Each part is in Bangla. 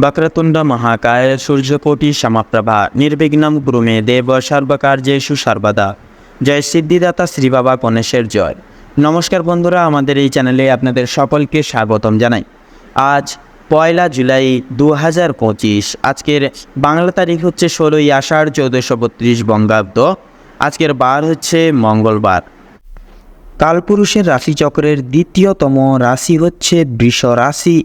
వక్రతుండ মহাকায় সূর্যকোটি సమప్రభ నిర్విఘ్నం ব্রুমে দেব সর্বকার্যে সর্বদা জয় সিদ্ধিদাতা শ্রী বাবা গণেশের জয়। নমস্কার বন্ধুরা, আমাদের এই চ্যানেলে আপনাদের সকলকে স্বাগতম জানাই। আজ পয়লা জুলাই দু হাজার পঁচিশ, আজকের বাংলা তারিখ হচ্ছে ষোলোই আষাঢ় চৌদ্দশো বত্রিশ বঙ্গাব্দ। আজকের বার হচ্ছে মঙ্গলবার। কালপুরুষের রাশিচক্রের দ্বিতীয়তম রাশি হচ্ছে বৃষ রাশি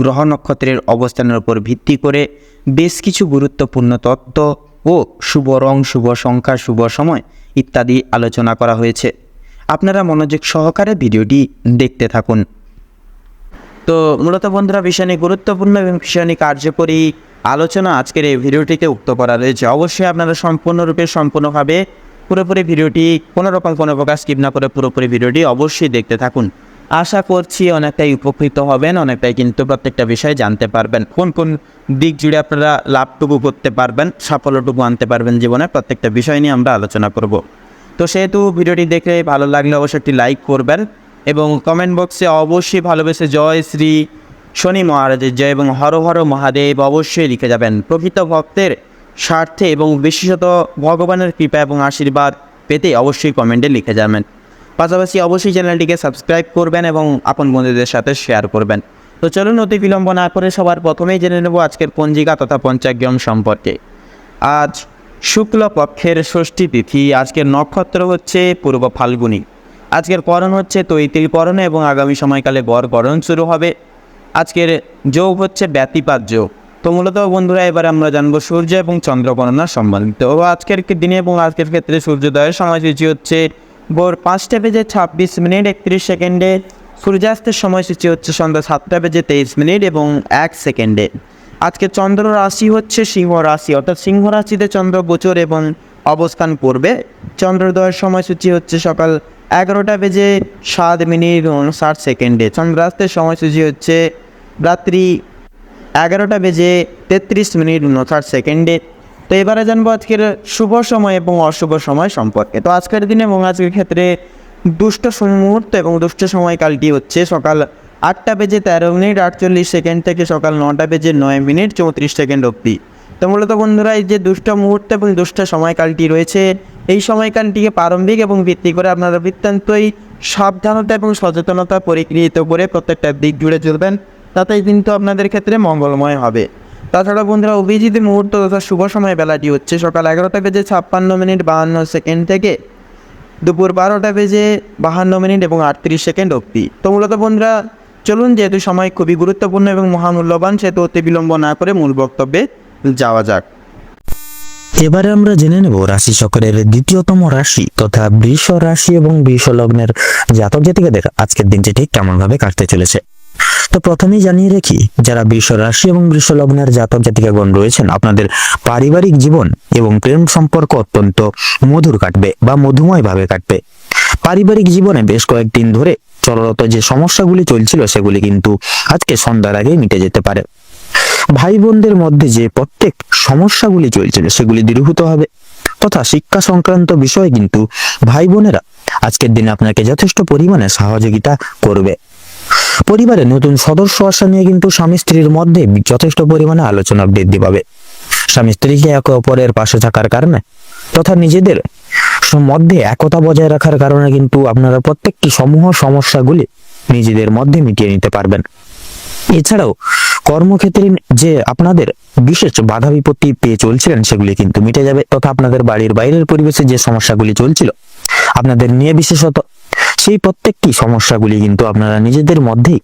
গ্রহ নক্ষত্রের অবস্থানের উপর ভিত্তি করে বেশ কিছু গুরুত্বপূর্ণ তত্ত্ব ও শুভ রং, শুভ সংখ্যা, শুভ সময় ইত্যাদি আলোচনা করা হয়েছে। আপনারা মনোযোগ সহকারে ভিডিওটি দেখতে থাকুন। তো মূলত বন্ধুরা ভীষণই গুরুত্বপূর্ণ এবং ভীষণই কার্যকরী আলোচনা আজকের এই ভিডিওটিতে উক্ত করা রয়েছে। অবশ্যই আপনারা সম্পূর্ণরূপে, সম্পূর্ণভাবে পুরোপুরি ভিডিওটি কোনো রকম কোনো প্রকার স্কিপ না করে পুরোপুরি ভিডিওটি অবশ্যই দেখতে থাকুন। আশা করছি অনেকটাই উপকৃত হবেন, অনেকটাই কিন্তু প্রত্যেকটা বিষয় জানতে পারবেন। কোন কোন দিক জুড়ে আপনারা লাভটুকু করতে পারবেন, সাফল্যটুকু আনতে পারবেন জীবনে, প্রত্যেকটা বিষয় নিয়ে আমরা আলোচনা করব। তো সেহেতু ভিডিওটি দেখে ভালো লাগলে অবশ্যই একটি লাইক করবেন এবং কমেন্ট বক্সে অবশ্যই ভালোবেসে জয় শ্রী শনি মহারাজের জয় এবং হর হর মহাদেব অবশ্যই লিখে যাবেন। প্রকৃত ভক্তের স্বার্থে এবং বিশেষত ভগবানের কৃপা এবং আশীর্বাদ পেতে অবশ্যই কমেন্টে লিখে যাবেন। পাশাপাশি অবশ্যই চ্যানেলটিকে সাবস্ক্রাইব করবেন এবং আপন বন্ধুদের সাথে শেয়ার করবেন। তো চলুন অতি বিলম্ব না করে সবার প্রথমেই জেনে নেব আজকের পঞ্জিকা তথা পঞ্চাগ্রাম সম্পর্কে। আজ শুক্ল পক্ষের ষষ্ঠী তিথি, আজকের নক্ষত্র হচ্ছে পূর্ব ফাল্গুনী। আজকের করণ হচ্ছে তৈতিল করণ এবং আগামী সময়কালে গড় করণ শুরু হবে। আজকের যোগ হচ্ছে ব্যতিপাত যোগ। তো মূলত বন্ধুরা, এবার আমরা জানব সূর্য এবং চন্দ্র গণনা সম্বন্ধিত আজকের দিনে এবং আজকের ক্ষেত্রে সূর্যোদয়ের সময়সূচি হচ্ছে ভোর পাঁচটা বেজে ছাব্বিশ মিনিট একত্রিশ সেকেন্ডে। সূর্যাস্তের সময়সূচি হচ্ছে সন্ধ্যা সাতটা বেজে তেইশ মিনিট এবং এক সেকেন্ডে। আজকে চন্দ্র রাশি হচ্ছে সিংহ রাশি, অর্থাৎ সিংহ রাশিতে চন্দ্র গোচর এবং অবস্থান করবে। চন্দ্রোদয়ের সময়সূচি হচ্ছে সকাল এগারোটা বেজে সাত মিনিট ষাট সেকেন্ডে। চন্দ্রাস্তের সময়সূচি হচ্ছে রাত্রি এগারোটা বেজে তেত্রিশ মিনিট উনষাট সেকেন্ডে। তো এবারে জানব আজকের শুভ সময় এবং অশুভ সময় সম্পর্কে। তো আজকের দিনে এবং আজকের ক্ষেত্রে দুষ্ট মুহূর্ত এবং দুষ্ট সময়কালটি হচ্ছে সকাল আটটা বেজে তেরো মিনিট আটচল্লিশ সেকেন্ড থেকে সকাল নটা বেজে নয় মিনিট চৌত্রিশ সেকেন্ড অবধি। তো মূলত বন্ধুরা, এই যে দুষ্ট মুহূর্ত এবং দুষ্ট সময়কালটি রয়েছে, এই সময়কালটিকে প্রারম্ভিক এবং ভিত্তি করে আপনারা বৃত্তান্তই সাবধানতা এবং সচেতনতা পরিগৃহীত করে প্রত্যেকটা দিক জুড়ে চলবেন। তাতেই কিন্তু আপনাদের ক্ষেত্রে মঙ্গলময় হবে। তাছাড়া বন্ধুরা, অভিজিৎ মুহূর্ত তথা শুভ সময় বেলাটি হচ্ছে সকাল এগারোটা বেজে ছাপ্পান্ন মিনিট বাহান্ন সেকেন্ড থেকে দুপুর বারোটা বেজে বাহান্ন মিনিট এবং আটত্রিশ সেকেন্ড অবধি। তো মূলত বন্ধুরা, চলুন যেহেতু সময় খুবই গুরুত্বপূর্ণ এবং মহামূল্যবান, সেহেতু অতি বিলম্ব না করে মূল বক্তব্যে যাওয়া যাক। এবারে আমরা জেনে নেব রাশি চক্রের দ্বিতীয়তম রাশি তথা বৃষ রাশি এবং বৃষ লগ্নের জাতক জাতিকাদের আজকের দিনটি ঠিক কেমন ভাবে কাটতে চলেছে। তো প্রথমেই জানিয়ে রাখি, যারা বৃষ রাশি এবং বৃষ লগ্নের জাতক জাতিকাগণ রয়েছেন, আপনাদের পারিবারিক জীবন এবং প্রেম সম্পর্ক অত্যন্ত মধুর কাটবে বা মধুময় ভাবে কাটবে। পারিবারিক জীবনে বেশ কয়েকদিন ধরে চলরত যে সমস্যাগুলি চলছিল, সেগুলি কিন্তু আজকে সন্ধ্যার আগেই মিটে যেতে পারে। ভাই বোনদের মধ্যে যে প্রত্যেক সমস্যাগুলি চলছিল, সেগুলি দূরীভূত হবে। তথা শিক্ষা সংক্রান্ত বিষয়ে কিন্তু ভাই বোনেরা আজকের দিনে আপনাকে যথেষ্ট পরিমাণে সহযোগিতা করবে। পরিবারে নতুন সদস্য আসা নিয়ে কিন্তু স্বামী স্ত্রীর মধ্যে যথেষ্ট পরিমাণে আলোচনা বৃদ্ধি পাবে। স্বামী স্ত্রীকে একে অপরের পাশে থাকার কারণে তথা নিজেদের মধ্যে একতা বজায় রাখার কারণে কিন্তু আপনারা প্রত্যেকটি সমূহ সমস্যাগুলি নিজেদের মধ্যে মিটিয়ে নিতে পারবেন। এছাড়াও কর্মক্ষেত্রে যে আপনাদের বিশেষ বাধা বিপত্তি পেয়ে চলছিলেন সেগুলি কিন্তু মিটে যাবে তথা আপনাদের বাড়ির বাইরের পরিবেশে যে সমস্যাগুলি চলছিল, আপনাদের নিয়ে বিশেষত সেই প্রত্যেকটি সমস্যাগুলি কিন্তু আপনারা নিজেদের মধ্যেই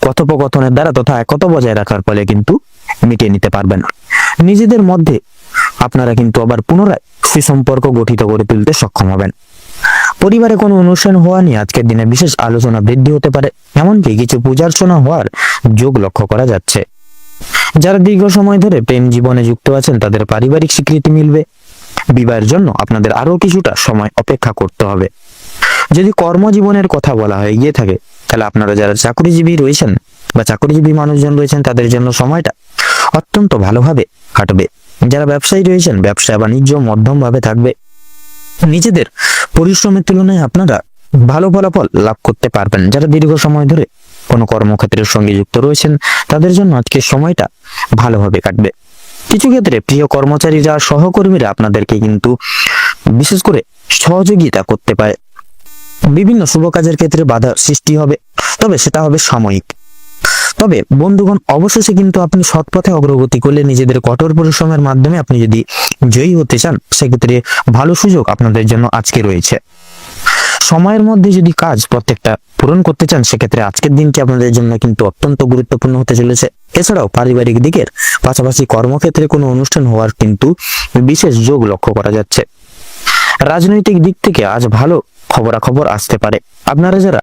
কথোপকথনের দ্বারা তথা একতা বজায় রাখার ফলে কিন্তু মিটিয়ে নিতে পারবেন। নিজেদের মধ্যে আপনারা কিন্তু আবার পুনরায় সুসম্পর্ক গঠিত করে তুলতে সক্ষম হবেন। পরিবারে কোনো অনুষ্ঠান হওয়া নিয়ে আজকের দিনে বিশেষ আলোচনা বৃদ্ধি হতে পারে, এমনকি কিছু পূজার্চনা হওয়ার যোগ লক্ষ্য করা যাচ্ছে। যারা দীর্ঘ সময় ধরে প্রেম জীবনে যুক্ত আছেন, তাদের পারিবারিক স্বীকৃতি মিলবে। বিবাহের জন্য আপনাদের আরও কিছুটা সময় অপেক্ষা করতে হবে। যদি কর্মজীবনের কথা বলা হয়, গিয়ে থাকে, তাহলে আপনারা যারা চাকরিজীবী রয়েছেন বা চাকরিজীবী মানুষজন রয়েছেন, তাদের জন্য সময়টা অত্যন্ত ভালোভাবে কাটবে। যারা ব্যবসায়ী রয়েছেন, ব্যবসা বাণিজ্য মধ্যম ভাবে থাকবে, নিজেদের পরিশ্রমের তুলনায় আপনারা ভালো ফলাফল লাভ করতে পারবেন। যারা দীর্ঘ সময় ধরে কোনো কর্মক্ষেত্রের সঙ্গে যুক্ত রয়েছেন, তাদের জন্য আজকের সময়টা ভালোভাবে কাটবে। কিছু ক্ষেত্রে প্রিয় কর্মচারীরা, সহকর্মীরা আপনাদেরকে কিন্তু বিশেষ করে সহযোগিতা করতে পারে। বিভিন্ন শুভ কাজের ক্ষেত্রে বাধা সৃষ্টি হবে, তবে সেটা হবে সাময়িক। তবে বন্ধুগণ, অবশেষে কিন্তু আপনি সৎ পথে অগ্রগতি করলে নিজেদের কঠোর পরিশ্রমের মাধ্যমে আপনি যদি জয়ী হতে চান, সেক্ষেত্রে ভালো সুযোগ আপনাদের জন্য আজকে রয়েছে। সময়ের মধ্যে যদি কাজ প্রত্যেকটা পূরণ করতে চান, সেক্ষেত্রে আজকের দিনটি আপনাদের জন্য কিন্তু অত্যন্ত গুরুত্বপূর্ণ হতে চলেছে। এছাড়াও পারিবারিক দিকের পাশাপাশি কর্মক্ষেত্রে কোনো অনুষ্ঠান হওয়ার কিন্তু বিশেষ যোগ লক্ষ্য করা যাচ্ছে। রাজনৈতিক দিক থেকে আজ ভালো খবরাখবর আসতে পারে। আপনারা যারা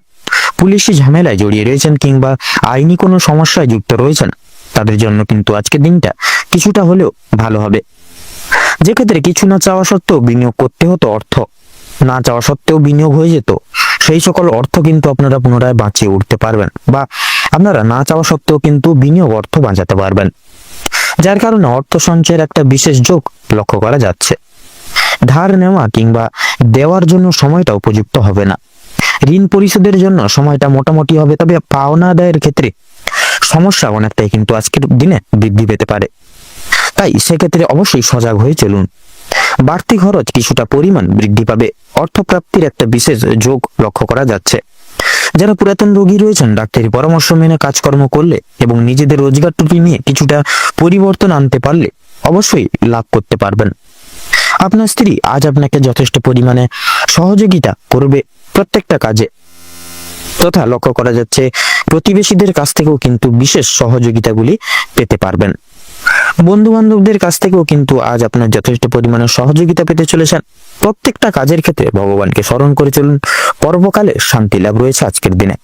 পুলিশি ঝামেলায় জড়িয়ে রয়েছেন কিংবা আইনি কোনো সমস্যায় যুক্ত রয়েছেন, তাদের জন্য কিন্তু আজকের দিনটা কিছুটা হলেও ভালো হবে। যে ক্ষেত্রে কিছু না চাওয়া সত্ত্বেও বিনিয়োগ করতে হতো অর্থ। না চাওয়া সত্ত্বেও বিনিয়োগ হয়ে যেত, সেই সকল অর্থ কিন্তু আপনারা পুনরায় বাঁচিয়ে উঠতে পারবেন বা আপনারা না চাওয়া সত্ত্বেও কিন্তু বিনিয়োগ অর্থ বাঁচাতে পারবেন। যার কারণে অর্থ সঞ্চয়ের একটা বিশেষ যোগ লক্ষ্য করা যাচ্ছে। ধার নেওয়া কিংবা দেওয়ার জন্য সময়টা উপযুক্ত হবে না। ঋণ পরিশোধের জন্য সময়টা মোটামুটি হবে, তবে পাওনা আদায়ের ক্ষেত্রে সমস্যা অনেকটাই কিন্তু আজকের দিনে বৃদ্ধি পেতে পারে। তাই সেক্ষেত্রে অবশ্যই সজাগ হয়ে চলুন। বাড়তি খরচ কিছুটা পরিমাণ বৃদ্ধি পাবে। অর্থপ্রাপ্তির একটা বিশেষ যোগ লক্ষ্য করা যাচ্ছে। যারা পুরাতন রোগী রয়েছেন, ডাক্তারি পরামর্শ মেনে কাজকর্ম করলে এবং নিজেদের রোজগার টুটি নিয়ে কিছুটা পরিবর্তন আনতে পারলে অবশ্যই লাভ করতে পারবেন। আপনার স্ত্রী আজ আপনাকে যথেষ্ট পরিমাণে সহযোগিতা করবে প্রত্যেকটা কাজে। তথা লক্ষ্য করা যাচ্ছে, প্রতিবেশীদের কাছ থেকেও কিন্তু বিশেষ সহযোগিতাগুলি পেতে পারবেন। বন্ধু বান্ধবদের কাছ থেকেও কিন্তু আজ আপনার যথেষ্ট পরিমাণে সহযোগিতা পেতে চলেছেন। প্রত্যেকটা কাজের ক্ষেত্রে ভগবানকে স্মরণ করে চলুন। পর্বকালে শান্তি লাভ রয়েছে আজকের দিনে।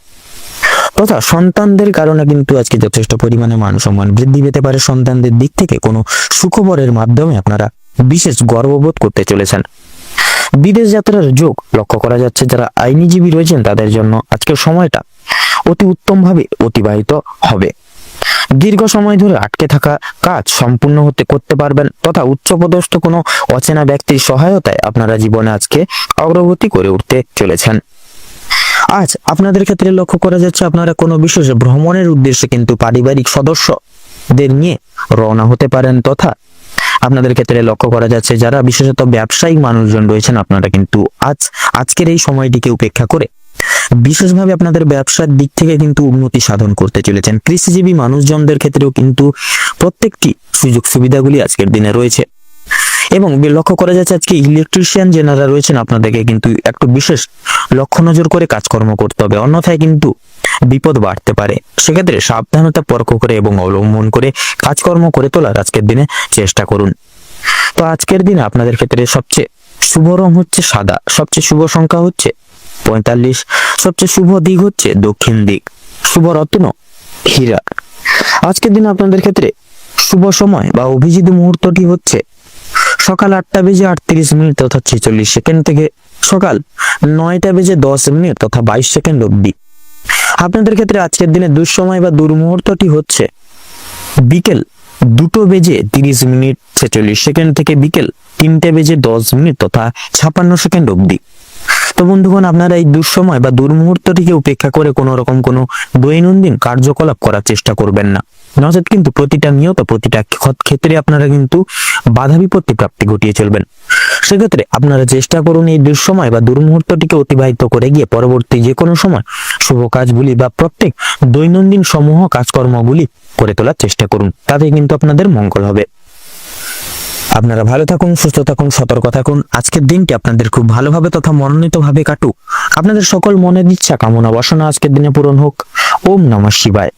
তথা সন্তানদের কারণে কিন্তু আজকে যথেষ্ট পরিমাণে মান সম্মান বৃদ্ধি পেতে পারে। সন্তানদের দিক থেকে কোনো সুখবরের মাধ্যমে আপনারা বিশেষ গর্ববোধ করতে চলেছেন। বিদেশ যাত্রার যোগ লক্ষ্য করা যাচ্ছে যারা আইনজীবী রয়েছেন তাদের জন্য আজকের সময়টা অতি উত্তমভাবে অতিবাহিত হবে। দীর্ঘ সময় ধরে আটকে থাকা কাজ সম্পূর্ণ হতে করতে পারবেন তথা উচ্চপদস্থ কোনো অচেনা ব্যক্তির সহায়তায় আপনারা জীবনে আজকে অগ্রগতি করে উঠতে চলেছেন। আজ আপনাদের ক্ষেত্রে লক্ষ্য করা যাচ্ছে আপনারা কোনো বিশেষ ভ্রমণের উদ্দেশ্যে কিন্তু পারিবারিক সদস্যদের নিয়ে রওনা হতে পারেন তথা আপনাদের ক্ষেত্রে লক্ষ্য করা যাচ্ছে, যারা বিশেষত ব্যবসায়িক মানুষজন রয়েছেন আপনারা কিন্তু আজ, আজকের এই সময়টিকে উপেক্ষা করে বিশেষভাবে আপনাদের ব্যবসার দিক থেকে কিন্তু উন্নতি সাধন করতে চলেছেন। কৃষিজীবী মানুষজনদের ক্ষেত্রেও কিন্তু প্রত্যেকটি সুযোগ সুবিধাগুলি আজকের দিনে রয়েছে। এবং লক্ষ্য করা যাচ্ছে আজকে ইলেকট্রিশিয়ান যেনারা রয়েছেন, আপনাদেরকে কিন্তু একটু বিশেষ লক্ষ্য নজর করে কাজকর্ম করতে হবে। অন্যথায় কিন্তু বিপদ বাড়তে পারে। সেক্ষেত্রে সাবধানতা পরখ করে এবং অবলম্বন করে কাজকর্ম করে তোলার আজকের দিনে চেষ্টা করুন। তো আজকের দিনে আপনাদের ক্ষেত্রে সবচেয়ে শুভ রং হচ্ছে সাদা, সবচেয়ে শুভ সংখ্যা হচ্ছে পঁয়তাল্লিশ, সবচেয়ে শুভ দিক হচ্ছে দক্ষিণ দিক। শুভ রত্ন, হীরা। আজকের দিনে আপনাদের ক্ষেত্রে শুভ সময় বা অভিজিৎ মুহূর্তটি হচ্ছে সকাল আটটা বেজে আটত্রিশ মিনিট তথা ছেচল্লিশ সেকেন্ড থেকে সকাল নয়টা বেজে দশ মিনিট তথা বাইশ সেকেন্ড অবধি। আপনাদের ক্ষেত্রে আজকের দিনে দুঃসময় বা দুর্মুহূর্তটি হচ্ছে বিকেল দুটো বেজে তিরিশ মিনিট ছেচল্লিশ সেকেন্ড থেকে বিকেল তিনটে বেজে দশ মিনিট তথা ছাপান্ন সেকেন্ড অবধি। তো বন্ধুগণ, আপনারা এই দুঃসময় বা দুর্মুহূর্তটিকে উপেক্ষা করে কোনো রকম কোনো দৈনন্দিন কার্যকলাপ করার চেষ্টা করবেন না। নচেত কিন্তু প্রতিটা নিয়ত প্রতিটা ক্ষত- ক্ষেত্রে আপনারা কিন্তু বাধা বিপত্তি প্রাপ্তি ঘটিয়ে চলবেন। সেক্ষেত্রে আপনারা চেষ্টা করুন এই দুঃসময় বা দুর্মুহূর্তটিকে অতিবাহিত করে গিয়ে পরবর্তী যে কোনো সময় শুভ কাজগুলি বা প্রত্যেক দৈনন্দিন সমূহ কাজকর্মগুলি করে তোলার চেষ্টা করুন। তাতে কিন্তু আপনাদের মঙ্গল হবে। আপনারা ভালো থাকুন, সুস্থ থাকুন, সতর্ক থাকুন। আজকের দিনটি আপনাদের খুব ভালোভাবে তথা মনোনীতভাবে কাটুক। আপনাদের সকল মনের ইচ্ছা কামনা বাসনা আজকের দিনে পূরণ হোক। ওম নমঃ শিবায়।